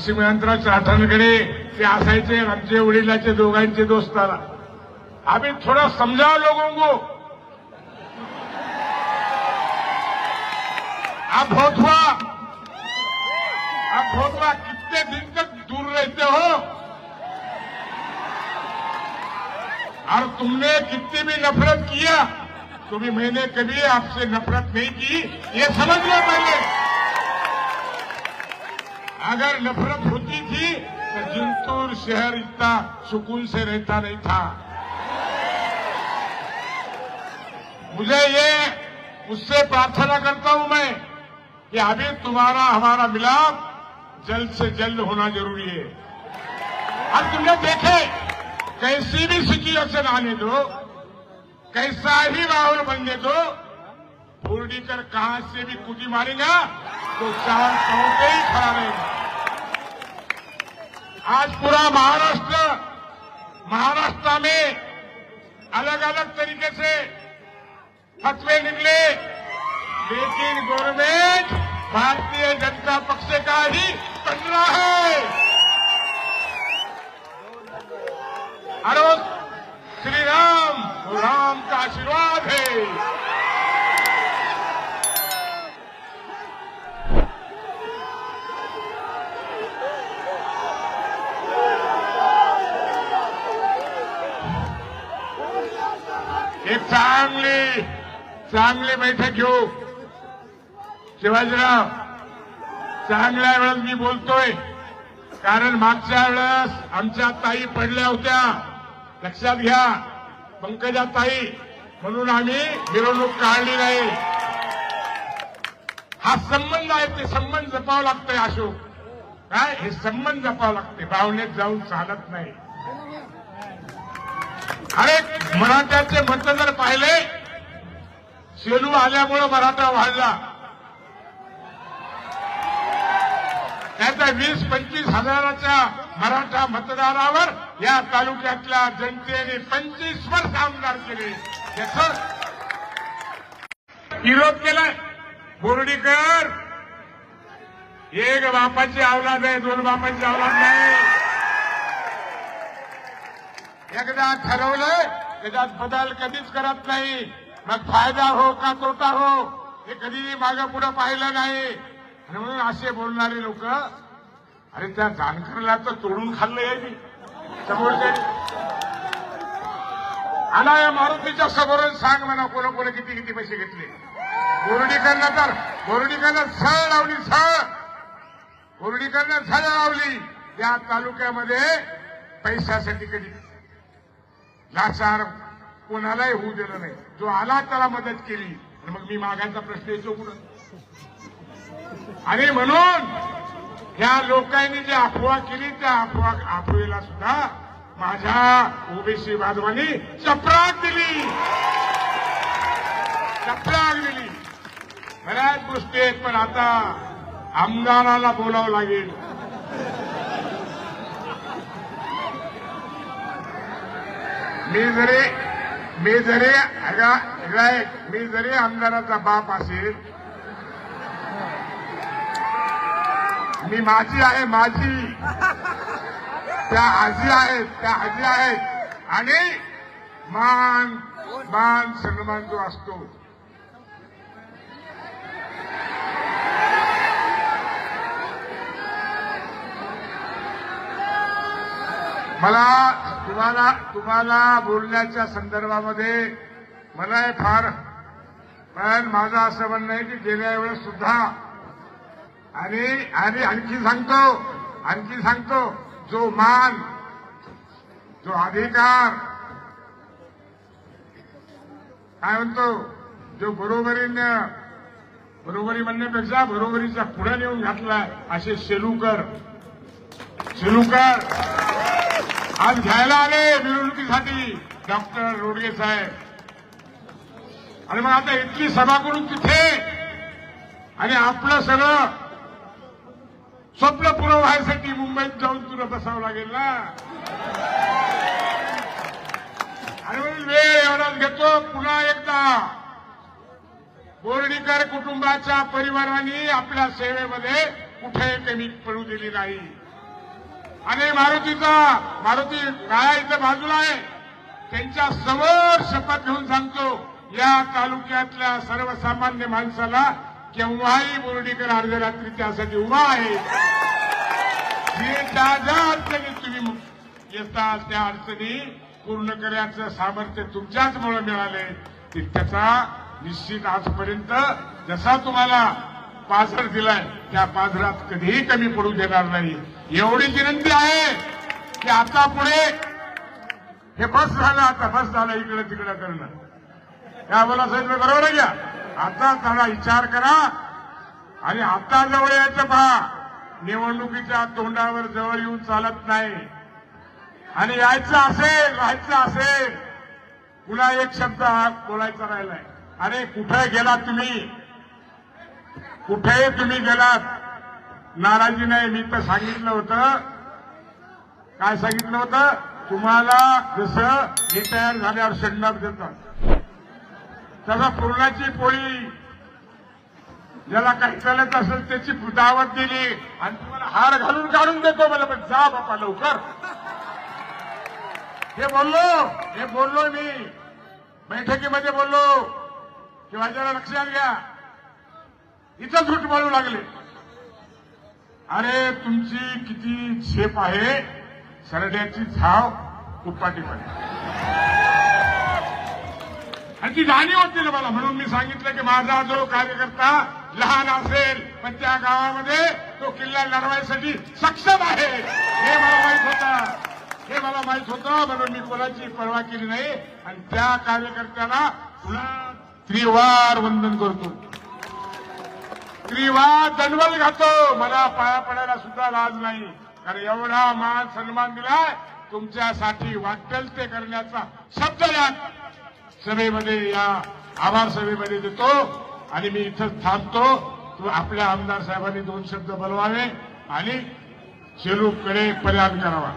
लक्ष्मीकांतराव चाठणकडे ते असायचे आमचे वडिलाचे दोघांचे दोस्ताला आम्ही थोड़ा समझाओ लोगों को आप बहुत हुआ आप बहुत हुआ कितने दिन तक दूर रहते हो. और तुमने कितनी भी नफरत किया तो भी मैंने कभी आपसे नफरत नहीं की ये समझ लो हो पहले? अगर नफरत होती थी तो जिंतूर शहर इतना सुकून से रहता नहीं था। मुझे ये उससे प्रार्थना करता हूँ मैं कि अभी तुम्हारा, हमारा मिलाप जल्द से जल्द होना ज़रूरी है। अब तुमने देखे, कैसी भी सिचुएशन आने दो, कैसा ही माहौल बनने दो फूर्डीकर कहाँ से भी कुटी मारेगा तो चार पे ही खड़ा रहेगा। आज पूरा महाराष्ट्र महाराष्ट्र में अलग अलग तरीके से फतवे निकले लेकिन गवर्नमेंट भारतीय जनता पक्ष का ही बन रहा है एक चांगली चांगली बैठक घेऊ. शिवाजीराव चांगल्या वेळेस मी बोलतोय. कारण मागच्या वेळेस आमच्या ताई पडल्या होत्या. लक्षात घ्या पंकजा ताई म्हणून आम्ही मिरवणूक काढली नाही. हा संबंध आहे ते संबंध जपावं लागतंय अशोक. काय? हे संबंध जपावं लागते भावनेत जाऊन चालत नाही. अरे मराठ्याचे म्हटलं जर पाहिले सेलू आल्यामुळं मराठा वाढला. त्याच्या वीस पंचवीस हजाराच्या मराठा मतदारावर या तालुक्यातल्या जनतेने पंचवीस वर्ष आमदार केले. त्याच विरोध केलाय. बोर्डीकर एक बापाची अवलाद आहे दोन बापाची अवलाद नाही. एकदा ठरवलं त्याच्यात बदल कधीच करत नाही. मग फायदा हो का तोटा हो हे कधी मागं पुढं पाहिलं नाही. आणि म्हणून असे बोलणारे लोक अरे त्या जानकरला तर तोडून खाल्लं आहे मी. समोरचे. आला या मारुतीच्या समोरून सांग म्हणा कोणा कोणा किती किती पैसे घेतले. बोर्डीकरनं तर बोर्डीकरनं झळ लावली झळ. बोर्डीकरनं झळ लावली. या तालुक्यामध्ये पैशासाठी कधी लाचार कोणालाही होऊ दिलं नाही. जो आला त्याला मदत केली. आणि मग मी मागायचा प्रश्न येतो कुठं? आणि म्हणून ह्या लोकांनी जी अफवा केली त्या अफवा अफवेला सुद्धा माझ्या ओबीसी बांधवांनी चपराक दिली. चपराक दिली. बऱ्याच गोष्टी आहेत पण आता आमदाराला बोलावं लागेल. मी जरी मी जरी अगा- मी जरी आमदाराचा बाप असेल मी माझी आहे माझी. त्या आजी आहेत त्या आजी आहेत. आणि मान मान सन्मान जो असतो. मला तुम्हाला तुम्हाला बोलण्याच्या संदर्भामध्ये मला हे फार पण माझं असं म्हणणं आहे की गेल्या वेळेस सुद्धा आणि आणि आणखी सांगतो आणखी सांगतो जो मान जो अधिकार काय म्हणतो जो बरोबरीनं बरोबरी म्हणण्यापेक्षा बरोबरीचा पुढे नेऊन घातला असे शेलूकर शेलूकर. आज घ्यायला आले निवडणुकीसाठी डॉक्टर रोडगे साहेब. आणि मग आता इतकी सभा करून तिथे आणि आपलं सगळं स्वप्न पुरं व्हायसाठी मुंबईत जाऊन तुला बसावं लागेल ना? आणि म्हणून वेळ एवढाच घेतो. पुन्हा एकदा बोर्डीकर कुटुंबाच्या परिवाराने आपल्या सेवेमध्ये कुठे कमी पडू दिली नाही. आणि मारुतीचा मारुती काळा इथं बाजूला आहे. त्यांच्यासमोर शपथ घेऊन सांगतो या तालुक्यातल्या सर्वसामान्य माणसाला केव्हाही बोर्डीकर अर्धरात्री त्यासाठी उभा आहे. जे ज्या ज्या अडचणी तुम्ही येता त्या अडचणी पूर्ण करण्याचं सामर्थ्य तुमच्याच मुळे मिळाले की त्याचा निश्चित आजपर्यंत जसा तुम्हाला पाझर दिलाय त्या पाझरात कधीही कमी पडू देणार नाही. एवढी विनंती आहे की आता पुढे हे बस झालं आता बस झालं इकडं तिकडं करणं. या मला सांगितलं बरोबर आहे आता थोडा विचार करा आणि आता जवळ यायचं पहा. निवडणुकीच्या तोंडावर जवळ येऊन चालत नाही. आणि यायचं असेल राहायचं असेल पुन्हा एक शब्द हा बोलायचा राहिलाय. अरे कुठे गेलात तुम्ही? कुठे तुम्ही गेलात? नाराजी नाही मी तर सांगितलं होतं. काय सांगितलं होतं? तुम्हाला जसं तयार झाल्यावर शंडाप देतात. तसं पूर्णाची पोळी. ज्याला काही चालत असेल त्याची दावत दिली. आणि तुम्हाला हार घालून काढून देतो मला पण जा बापा लवकर. हे बोललो हे बोललो मी. बैठकीमध्ये बोललो. किंवा माझ्याला लक्षात घ्या. इथं झूट बोलू लागले. अरे तुमची किती झेप आहे. सरड्याची झाव कुप्पाटी आणि ती जाणीव होती ना मला म्हणून मी सांगितलं की माझा जो कार्यकर्ता लहान असेल पण त्या गावामध्ये तो किल्ला लढवायसाठी सक्षम आहे. हे मला माहीत होतं. हे मला माहीत होतं म्हणून मी कोणाची पर्वा केली नाही. आणि त्या कार्यकर्त्याला पुन्हा त्रिवार वंदन करतो. त्रिवार दंडवल घातो मला पाया पडायला सुद्धा लाज नाही. कारण एवढा मान सन्मान दिलाय तुमच्यासाठी वाटेल ते करण्याचा शब्द या सभेमध्ये या आभार सभेमध्ये देतो. आणि मी इथं थांबतो. तो आपल्या आमदार साहेबांनी दोन शब्द बोलवावे आणि शेलूकडे पर्याय करावा.